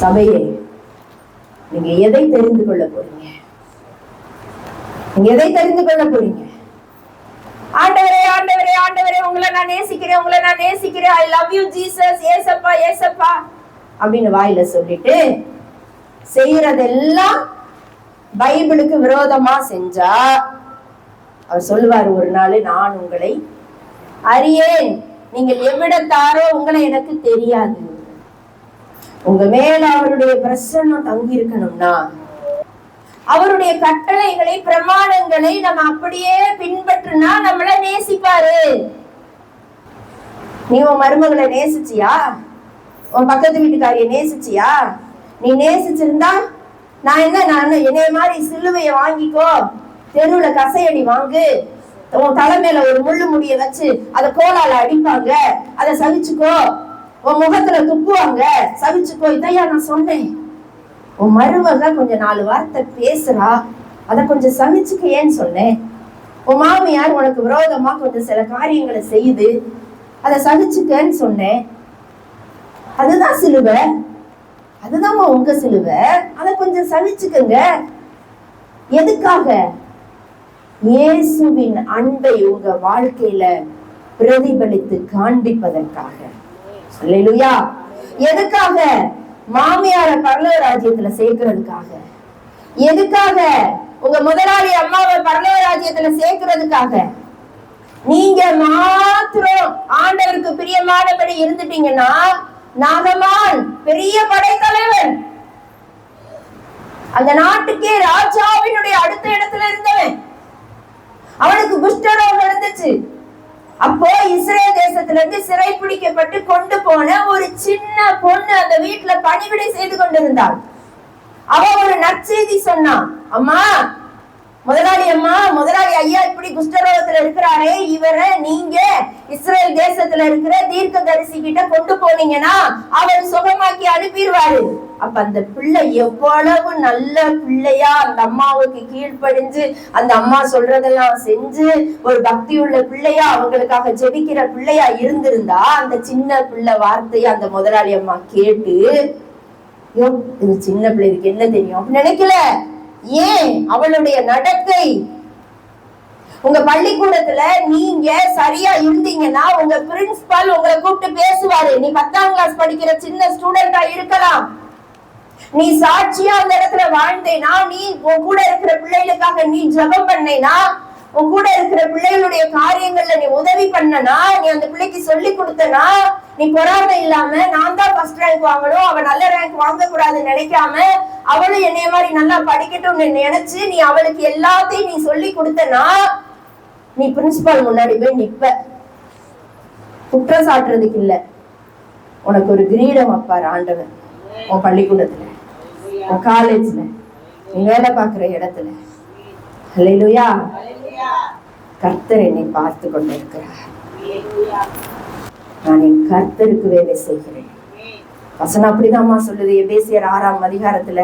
சபையை நீங்க எதை தெரிந்து கொள்ள போறீங்க? நீங்க எதை தெரிந்து கொள்ள போறீங்க? ஆண்டவரே ஆண்டவரே ஆண்டவரே உங்களை நான் நேசிக்கிறேன் உங்களை நான் நேசிக்கிறேன். ஐ லவ் யூ ஜீசஸ் ஏசப்பா ஏசப்பா. அப்படின்னு வாயில சொல்லிட்டு செய்யறதெல்லாம் பைபிளுக்கு விரோதமா செஞ்சா அவர் சொல்லுவார் ஒரு நாள் நான் உங்களை அறியேன். நீங்கள் எவ்விடத்தாரோ உங்களை எனக்கு தெரியாது. உங்க மேல அவருடைய பிரசன்னம் தங்கி இருக்கணும்னா அவருடைய கட்டளைகளை பிரமாணங்களை நம்ம அப்படியே பின்பற்றினா நம்மள நேசிப்பாரு. நீ உன் மருமகளை நேசிச்சியா? உன் பக்கத்து வீட்டுக்காரிய நேசிச்சியா? நீ நேசிச்சிருந்தா நான் என்ன நான் என்னைய மாதிரி சிலுவையை வாங்கிக்கோ. தெருவுல கசையடி வாங்கு. உன் தலை மேல ஒரு முள்ளு முடிய வச்சு அதை கோலால அடிப்பாங்க. அதை சகிச்சுக்கோ. உன் முகத்துல துப்புவாங்க. சகிச்சுக்கோ இதையா நான் சொன்னேன். உன் மருமக கொஞ்சம் நாலு வார்த்தை பேசுறா. அதை கொஞ்சம் சகிச்சுக்க ஏன்னு சொன்னேன். உன் மாமியார் உனக்கு விரோதமா கொஞ்சம் சில காரியங்களை செய்யுது அதை சகிச்சுக்கன்னு சொன்னேன். அதுதான் சிலுவை. அதுதாம்மா உங்க சிலுவை. அதை கொஞ்சம் சகிச்சுக்கங்க எதுக்காக? இயேசுவின் அன்பை உங்க வாழ்க்கையில பிரதிபலித்து காண்பிப்பதற்காக. அல்லேலூயா. எதுக்காக மாமியார பரலோக ராஜ்யத்துல சேர்க்கிறதுக்காக? எதுக்காக உங்க முதலாளி அம்மாவை பரலோக ராஜ்யத்துல சேர்க்கிறதுக்காக? நீங்க மாத்திரம் ஆண்டவருக்கு பிரியமானபடி இருந்துட்டீங்கன்னா நாகமான் பெரிய படைத்தலைவன் அந்த நாட்டுக்கே ராஜாவினுடைய அடுத்த இடத்துல இருந்தவன். அவனுக்கு குஷ்டரோகம் இருந்துச்சு. அப்போ இஸ்ரேல் தேசத்துல இருந்து சிறை பிடிக்கப்பட்டு கொண்டு போன ஒரு சின்ன பொண்ணு அந்த வீட்டுல பணிவிடை செய்து கொண்டிருந்தாள். அவ ஒரு நற்செய்தி சொன்னான். அம்மா முதலாளி அம்மா முதலாளி ஐயா இப்படி குஷ்டரோகத்துல இருக்கிறாரே இவரை நீங்க இஸ்ரேல் தேசத்துல இருக்கிற தீர்க்க தரிசி கிட்ட கொண்டு போனீங்கன்னா அவர் சுகமாக்கி அனுப்பிடுவாரு. அப்ப அந்த பிள்ளை எவ்வளவு நல்ல பிள்ளையா அந்த அம்மாவுக்கு கீழ்ப்படிஞ்சு அந்த அம்மா சொல்றதெல்லாம் செஞ்சு ஒரு பக்தி உள்ள பிள்ளையா அவங்களுக்காக ஜெபிக்கிற பிள்ளையா இருந்திருந்தா அந்த சின்ன பிள்ளை வார்த்தையை அந்த முதலாளி அம்மா கேட்டு ஐயோ இது சின்ன பிள்ளை இதுக்கு என்ன தெரியும்? அப்படின்னு நினைக்கல. ஏன் அவளுடைய நடத்தை? உங்க பள்ளிக்கூடத்துல நீங்க சரியா இருந்தீங்கன்னா உங்க பிரின்சிபால் உங்களை கூப்பிட்டு பேசுவாரு. நீ பத்தாம் கிளாஸ் படிக்கிற சின்ன ஸ்டூடெண்டா இருக்கலாம். நீ சாட்சியா அந்த இடத்துல வாழ்ந்தேனா நீ உன் கூட இருக்கிற பிள்ளைகளுக்காக நீ ஜெபம் பண்ணேனா உன் கூட இருக்கிற பிள்ளைகளுடைய காரியங்கள்ல நீ உதவி பண்ணனா நீ அந்த பிள்ளைக்கு சொல்லி கொடுத்தனா நீ பொறாமை இல்லாம நான் ஃபர்ஸ்ட் ரேங்க் வாங்கணும். அவ நல்ல ரேங்க் வாங்க கூடாதுன்னு நினைக்காம அவளும் என்னைய மாதிரி நல்லா படிக்கட்டும்னு நினைச்சு நீ அவளுக்கு எல்லாத்தையும் நீ சொல்லி கொடுத்தனா நீ பிரின்சிபால் முன்னாடி போய் நிப்ப. குற்றம் சாட்டுறதுக்கு இல்ல. உனக்கு ஒரு கிரீடம் அப்பார் ஆண்டவன் உன் பள்ளிக்கூடத்துல உன் காலேஜ்ல நீ வேலை பார்க்குற இடத்துல. அல்லேலூயா கர்த்தர் என்னை பார்த்து கொண்டிருக்கிறார். நான் என் கர்த்தருக்கு வேலை செய்கிறேன். வசனம் அப்படிதாம்மா சொல்லுது. எபேசியர் ஆறாம் அதிகாரத்துல.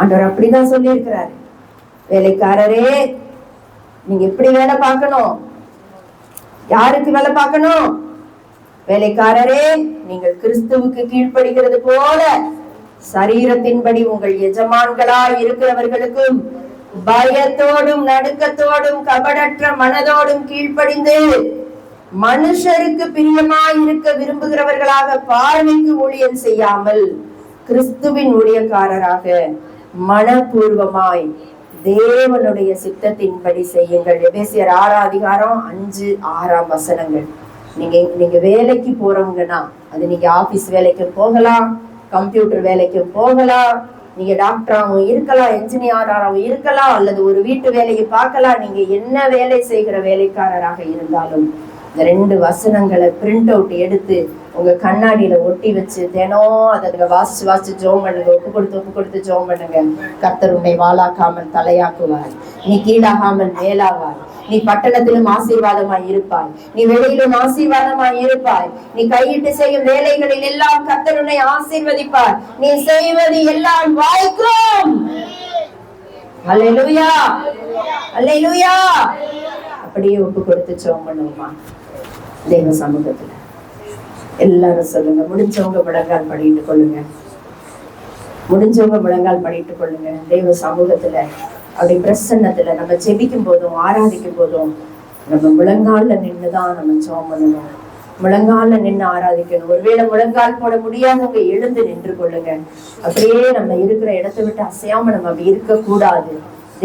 ஆண்டவர் அப்படிதான் சொல்லியிருக்கிறாரு. வேலைக்காரரே நீங்க எப்படி வேலை பார்க்கணும்? யாருக்கு வேலை பார்க்கணும்? வேலைக்காரரே நீங்கள் கிறிஸ்துவுக்கு கீழ்ப்படுகிறது போல சரீரத்தின்படி உங்கள் எஜமான்களாய் இருக்கிறவர்களுக்கும் பயத்தோடும் நடுக்கத்தோடும் கபடற்ற மனதோடும் கீழ்ப்படிந்து மனுஷருக்கு பிரியமாய் இருக்க விரும்புகிறவர்களாக பார்வைக்கு ஊழியம் செய்யாமல் கிறிஸ்துவின் ஊழியக்காரராக மனப்பூர்வமாய் தேவனுடைய சித்தத்தின்படி செய்யுங்கள். எபேசியர் ஆறாம் அதிகாரம் அஞ்சு ஆறாம் வசனங்கள். நீங்க நீங்க வேலைக்கு போறவங்கன்னா அது நீங்க ஆபீஸ் வேலைக்கு போகலாம் கம்ப்யூட்டர் வேலைக்கு போகலாம் நீங்க டாக்டராகவும் இருக்கலாம் என்ஜினியராகவும் இருக்கலாம் அல்லது ஒரு வீட்டு வேலையை பார்க்கலாம் நீங்க என்ன வேலை செய்கிற வேலைக்காரராக இருந்தாலும் இந்த ரெண்டு வசனங்களை பிரிண்ட் அவுட் எடுத்து உங்க கண்ணாடியில ஒட்டி வச்சு தினம் அதை வாசிச்சு வாசிச்சு ஜோம் பண்ணுங்க ஒப்பு கொடுத்து ஒப்பு கொடுத்து ஜோம் பண்ணுங்க. கர்த்தர் உன்னை வாளாக்காமல் தலையாக்குவார். நீ கீழாகாமல் மேலாவாய். நீ பட்டணத்திலும் ஆசீர்வாதமாய் இருப்பாய். நீ வெளியிலும் ஆசீர்வாதமாய் இருப்பாய். நீ கையிட்டு செய்யும் வேலைகளில் எல்லாம் கர்த்தர் உன்னை ஆசீர்வதிப்பார். நீ செய்வது எல்லாம் வாய்க்கும். அல்லேலூயா அல்லேலூயா அப்படியே ஒப்பு கொடுத்து ஜெபம் பண்ணுவோமா தெய்வ சமூகத்துல. எல்லாரும் சொல்லுங்க முடிஞ்சவங்க முழங்கால் பண்ணிட்டு கொள்ளுங்க. முடிஞ்சவங்க முழங்கால் பண்ணிட்டு கொள்ளுங்க. தெய்வ சமூகத்துல அப்படி பிரசன்னத்துல நம்ம ஜெபிக்கும் போதும் ஆராதிக்கும் போதும் நம்ம முழங்கால்ல நின்றுதான் நம்ம ஜெபம் பண்ணணும். முழங்கால நின்று ஆராதிக்கணும். ஒருவேளை முழங்கால் போட முடியாதவங்க எழுந்து நின்று கொள்ளுங்க. அப்படியே நம்ம இருக்கிற இடத்தை விட்டு அசையாம நம்ம அப்படி இருக்க கூடாது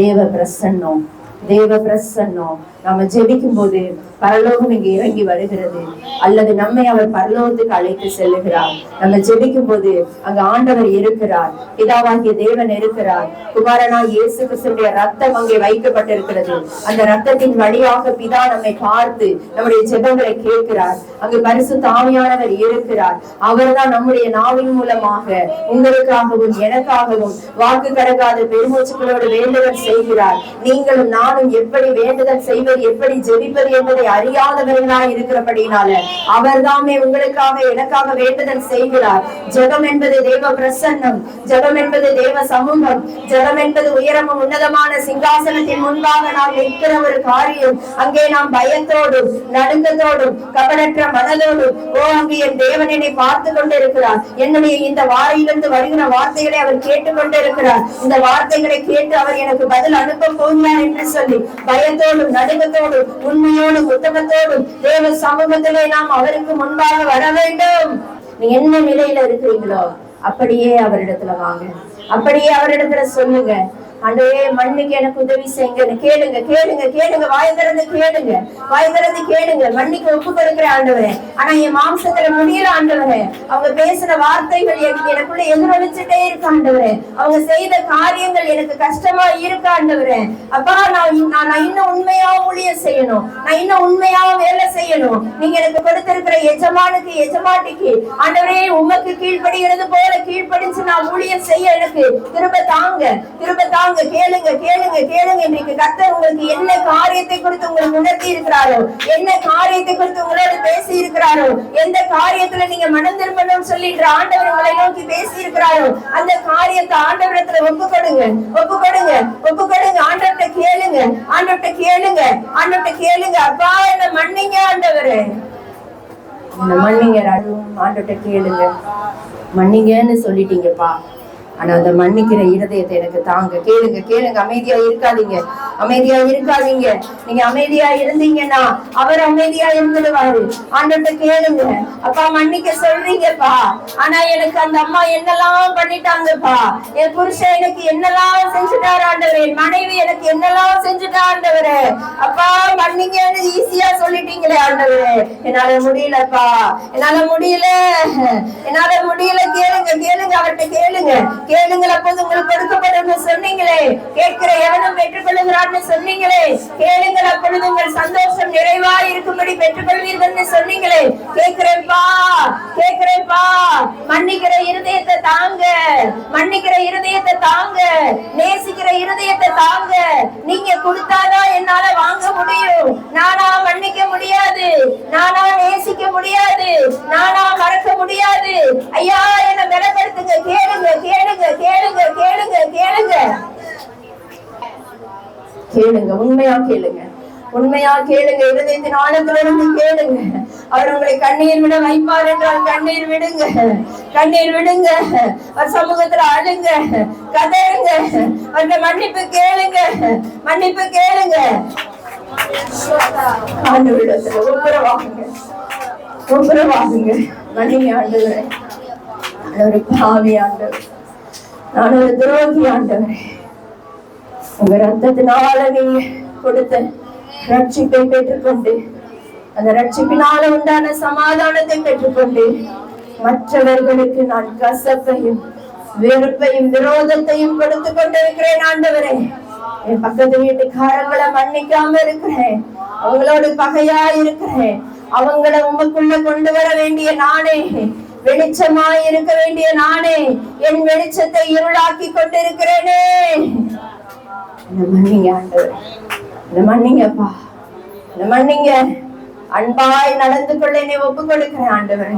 தேவ பிரசன்னம் தேவ பிரசன்னம். நாம ஜெபிக்கும் போது பரலோகம் இங்கு இறங்கி வருகிறது. அல்லது நம்மை அவர் பரலோகத்துக்கு அழைத்து செல்லுகிறார். நம்ம ஜெபிக்கும் போது அங்க ஆண்டவர் இருக்கிறார். பிதாவாகிய தேவன் இருக்கிறார். குமாரனா இயேசு கிறிஸ்துடைய ரத்தம் அங்கே வைக்கப்பட்டிருக்கிறது. அந்த ரத்தத்தின் வழியாக பிதா நம்மை பார்த்து நம்முடைய ஜெபங்களை கேட்கிறார். அங்கு பரிசு தாமியானவர் இருக்கிறார். அவர்தான் நம்முடைய நாவின் மூலமாக உங்களுக்காகவும் எனக்காகவும் வாக்கு கடக்காத பெருமூச்சுக்களோடு வேண்டுதல் செய்கிறார். நீங்களும் நானும் எப்படி வேண்டுதல் செய்வது எப்படி ஜெபிப்பது என்பதை அறியாதவர்களாய் இருக்கிறபடினால அவர் தாமே உங்களுக்காக எனக்காக வேண்டுதல் செய்கிறார். ஜெபம் என்பது தேவ பிரசன்னம் ஜெபம் என்பது தேவ சமூகம் ஜெபம் என்பது உயரமும் உன்னதமான சிங்காசனத்தின் முன்பாக நாம் நிற்கிற ஒரு காரியம். அங்கே நாம் பயத்தோடும் நடுங்கத்தோடும் கபடற்ற மனதோடும் ஓ அங்கு என் தேவன் என்னை பார்த்து கொண்டிருக்கிறார். என்னுடைய இந்த வாரையிலிருந்து வருகிற வார்த்தைகளை அவர் கேட்டுக்கொண்டிருக்கிறார் இந்த வார்த்தைகளை கேட்டு அவர் எனக்கு பதில் அனுப்ப போகிறார் என்று சொல்லி பயத்தோடும் நடுங்க நடுக்கத்தோடும் உண்மையோடும் உத்தமத்தோடும் தேவ சமூகத்திலே நாம் அவருக்கு முன்பாக வர வேண்டும். நீங்க என்ன நிலையில இருக்கிறீங்களோ அப்படியே அவரிடத்துல வாங்க. அப்படியே அவரிடத்துல சொல்லுங்க. ஆண்டவரே மண்ணுக்கு எனக்கு உதவி செய்யுங்க. கேளுங்க கேளுங்க கேளுங்க. வாய் திறந்து கேளுங்க. வாய் திறந்து கேளுங்க. மண்ணுக்கு ஒப்பு கொடுக்கிற ஆண்டவரே. ஆனா என் மாம்சத்துல முடியல ஆண்டவரே அவங்க பேசின வார்த்தைகள் எனக்கு எனக்குள்ள எதிரொலிச்சுட்டே இருக்கு ஆண்டவரே. அவங்க செய்த காரியங்கள் எனக்கு கஷ்டமா இருக்கு ஆண்டவரே. அப்பா நான் நான் நான் இன்னும் உண்மையா ஊழிய செய்யணும். நான் இன்னும் உண்மையா வேலை செய்யணும். நீங்க எனக்கு கொடுத்திருக்கிற எஜமானுக்கு எஜமாட்டிக்கு ஆண்டவரே உமக்கு கீழ்படுகிறது போல கீழ்படிச்சு நான் ஊழியம் செய்ய எனக்கு திரும்ப தாங்க. திரும்ப தாங்க வாங்க கேளுங்க கேளுங்க கேளுங்க இன்றைக்கு கத்தர் உங்களுக்கு என்ன காரியத்தை குறித்து உங்களுக்கு உணர்த்தி இருக்கிறாரோ என்ன காரியத்தை குறித்து உங்களோட பேசி இருக்கிறாரோ எந்த காரியத்துல நீங்க மனம் திரும்பணும் சொல்லிட்டு ஆண்டவர் உங்களை நோக்கி பேசி இருக்கிறாரோ அந்த காரியத்தை ஆண்டவரத்துல ஒப்பு கொடுங்க ஒப்பு கொடுங்க ஒப்பு கொடுங்க. ஆண்டவர்கிட்ட கேளுங்க ஆண்டவர்கிட்ட கேளுங்க ஆண்டவர்கிட்ட கேளுங்க. அப்பா என்ன மன்னிங்க ஆண்டவரு. மன்னிங்க ஆண்டவர்கிட்ட கேளுங்க. மன்னிங்கன்னு சொல்லிட்டீங்கப்பா. ஆனா அதை மன்னிக்கிற இருதயத்தை எனக்கு தாங்க. கேளுங்க கேளுங்க அமைதியா இருக்காதீங்க. அமைதியா இருக்காதீங்க. நீங்க அமைதியா இருந்தீங்கன்னா அவர் அமைதியா இருந்துடுவாரு. ஆண்டவர்கிட்ட கேளுங்க. அப்பா மன்னிக்க சொல்றீங்கப்பா. ஆனா எனக்கு அந்த அம்மா என்னெல்லாம் பண்ணிட்டாங்கப்பா. என் புருஷன் எனக்கு என்னெல்லாம் செஞ்சுட்டாரு ஆண்டவரே. மனைவி எனக்கு என்னெல்லாம் செஞ்சுட்டா ஆண்டவரே. அப்பா மன்னிங்கன்னு ஈஸியா சொல்லிட்டீங்களே ஆண்டவரே. என்னால முடியலப்பா. என்னால முடியல. என்னால முடியல. கேளுங்க கேளுங்க அவர்கிட்ட கேளுங்க. கேளுங்கள் அப்போது உங்களுக்கு கொடுக்கப்படும் சொன்னீங்களே. கேட்கிற எவனும் பெற்றுக்கொள்ளுகிறான்னு சொன்னீங்களே. கேளுங்கள் அப்பொழுது உங்கள் சந்தோஷம் நிறைவா இருக்கும்படி பெற்றுக்கொள்வீர்கள் சொன்னீங்களே. கேட்கிறேன்ப்பா கேட்கிறேன்ப்பா. மன்னிக்கிற இருதயத்தை தாங்க மன்னிக்கிற இருதயத்தை தாங்க நேசிக்கிற இருதயத்தை தாங்க. நீங்க கொடுத்தாத என்னால வாங்க முடியும். நானா மன்னிக்க முடியாது. நானா நேசிக்க முடியாது. நானா மறக்க முடியாது. ஐயா என்ன பலப்படுத்துங்க கேளுங்க கேளுங்க கேளுங்க கேளுங்க கேளுங்க. கேளுங்க. உண்மையா கேளுங்க. உண்மையா கேளுங்க இருதயத்தின் ஆழத்திலிருந்து கேளுங்க. அவர் உங்களை கண்ணீர் விட வைப்பார் என்றால் கண்ணீர் விடுங்க. கண்ணீர் விடுங்க. அவர் சமூகத்துல அழுங்க. கதறுங்க. அந்த மன்னிப்பு கேளுங்க. மன்னிப்பு கேளுங்க. ஆண்டவரிடத்துல ஒப்புரவாகுங்க ஒப்புரவாகுங்க மன்னிங்க ஆண்டவரே. நான் ஒரு பாவி ஆண்டவர். நான் ஒரு துரோகி ஆண்டவரே. உங்க ரத்தத்தினால நீங்க கொடுத்த ரட்சிப்பை பெற்றுக்கொண்டு அந்த ரட்சிப்பினால உண்டான சமாதானத்தை பெற்றுக்கொண்டு மற்றவர்களுக்கு நான் கசப்பையும் வெறுப்பையும் விரோதத்தையும் கொடுத்து கொண்டிருக்கிறேன் ஆண்டவரே. என் பக்கத்து வீட்டுக்காரங்களை மன்னிக்காம இருக்கிறேன். அவங்களோட பகையா இருக்கிறேன் அவங்கள உமக்குள்ள கொண்டு வர வேண்டிய நானே. வெளிச்சமாய் இருக்க வேண்டிய நானே. என் வெளிச்சத்தை இருளாக்கி கொண்டிருக்கிறேனே. மன்னிங்க ஆண்டவர். இந்த மன்னிங்கப்பா. இந்த மன்னிங்க. அன்பாய் நடந்து கொள்ள என்னை ஒப்புக் கொடுக்கிறேன் ஆண்டவரே.